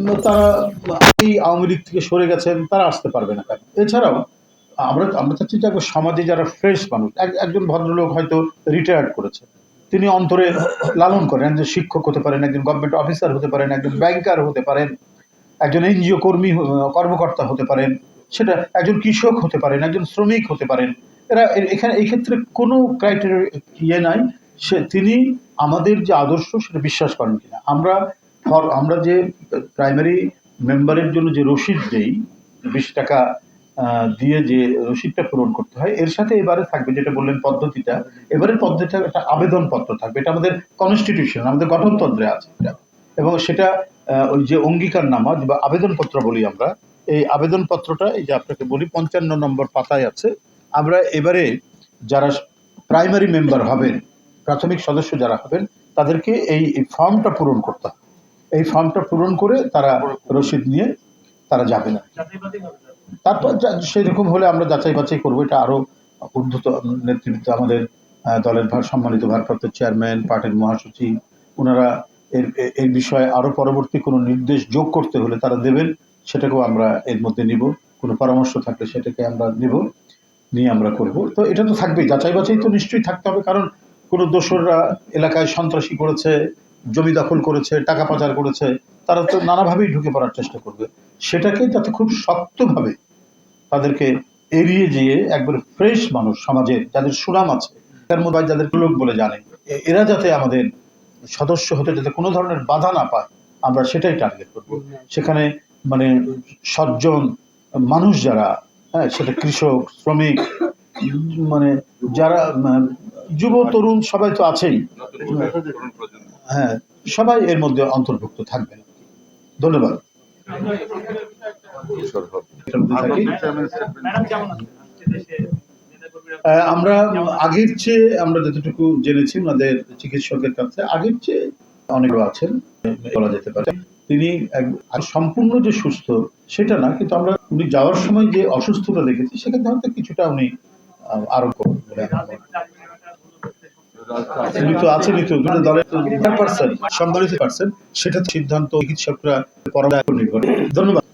তারা এই আওয়ামী লীগ থেকে সরে গেছেন, তারা আসতে পারবে না এছাড়াও, আমরা আমরা চাচ্ছি যে সমাজে যারা ফ্রেশ মানুষ, এক- একজন ভদ্রলোক হয়তো রিটায়ার্ড করেছে। তিনি অন্তরে লালন করেন একজন শিক্ষক হতে পারেন, একজন গভর্নমেন্ট অফিসার হতে পারেন, একজন ব্যাংকার হতে পারেন, একজন এনজিও কর্মী, কর্মকর্তা হতে পারেন, সেটা একজন কৃষক হতে পারেন, একজন শ্রমিক হতে পারেন। এরা এখানে, এই ক্ষেত্রে কোনো ক্রাইটেরিয়া ইয়ে নাই। সে, তিনি আমাদের যে আদর্শ, সেটা বিশ্বাস করেন কিনা। আমরা ফর- আমরা যে প্রাইমারি মেম্বারের জন্য যে রসিদ দেই, বিশ টাকা দিয়ে যে রসিদটা পূরণ করতে হয়, এর সাথে এবারে থাকবে যেটা বললেন পদ্ধতিটা, এবারের পদ্ধতিটা একটা আবেদনপত্র থাকবে। এটা আমাদের কনস্টিটিউশন আমাদের গঠনতন্ত্রে আছে এটা। এবং সেটা ওই যে অঙ্গীকারনামা বা আবেদনপত্র বলি আমরা, এই আবেদনপত্রটা, এই যে আপনাকে বলি, পঞ্চান্ন নম্বর পাতায় আছে। আমরা এবারে যারা প্রাইমারি মেম্বার হবেন, প্রাথমিক সদস্য যারা হবেন, তাদেরকে এই ফর্মটা পূরণ করতে হবে। এই ফর্মটা পূরণ করে তারা রসিদ নিয়ে তারা যাবে না। তারপর সেরকম হলে আমরা যাচাই বাছাই করব। এটা আরও ঊর্ধ্বত নেতৃত্ব আমাদের দলের ভার, সম্মানিত ভারপ্রাপ্ত চেয়ারম্যান, পার্টির মহাসচিব ওনারা এর এর বিষয়ে আরও পরবর্তী কোনো নির্দেশ যোগ করতে হলে তারা দেবেন, সেটাকেও আমরা এর মধ্যে নিব। কোনো পরামর্শ থাকলে সেটাকে আমরা নিব, নিয়ে আমরা করব। তো এটা তো থাকবেই, যাচাই বাছাই তো নিশ্চয়ই থাকতে হবে, কারণ কোনো দোসররা এলাকায় সন্ত্রাসী করেছে জমি দখল করেছে টাকা পাচার করেছে তারা তো নানাভাবেই ঢুকে পড়ার চেষ্টা করবে। সেটাকে যাতে খুব শক্তভাবে তাদেরকে এড়িয়ে যেয়ে একবার ফ্রেশ মানুষ সমাজে যাদের সুনাম আছে তার মধ্যে যাদের লোক বলে জানে এরা যাতে আমাদের সদস্য হতে যাতে কোনো ধরনের বাধা না পায় আমরা সেটাই টার্গেট করব। সেখানে মানে সজ্জন মানুষ যারা হ্যাঁ সেটা কৃষক শ্রমিক মানে যারা উম, যুব তরুণ সবাই তো আছেই। হ্যাঁ সবাই এর মধ্যে অন্তর্ভুক্ত থাকবেন। ধন্যবাদ। আমরা আগের চেয়ে আমরা যতটুকু জেনেছি ওনাদের চিকিৎসকের কাছে আগের চেয়ে অনেক আছেন বলা যেতে পারে। তিনি সম্পূর্ণ যে সুস্থ সেটা না কিন্তু আমরা উনি যাওয়ার সময় যে অসুস্থতা দেখেছি সেখানে হয়তো কিছুটা উনি আহ, মনে হয়। উনি তো আছেন দলের পার্সন সম্মানিত পার্সন সেটা সিদ্ধান্ত, চিকিৎসকরা পরামর্শ নির্ভর। ধন্যবাদ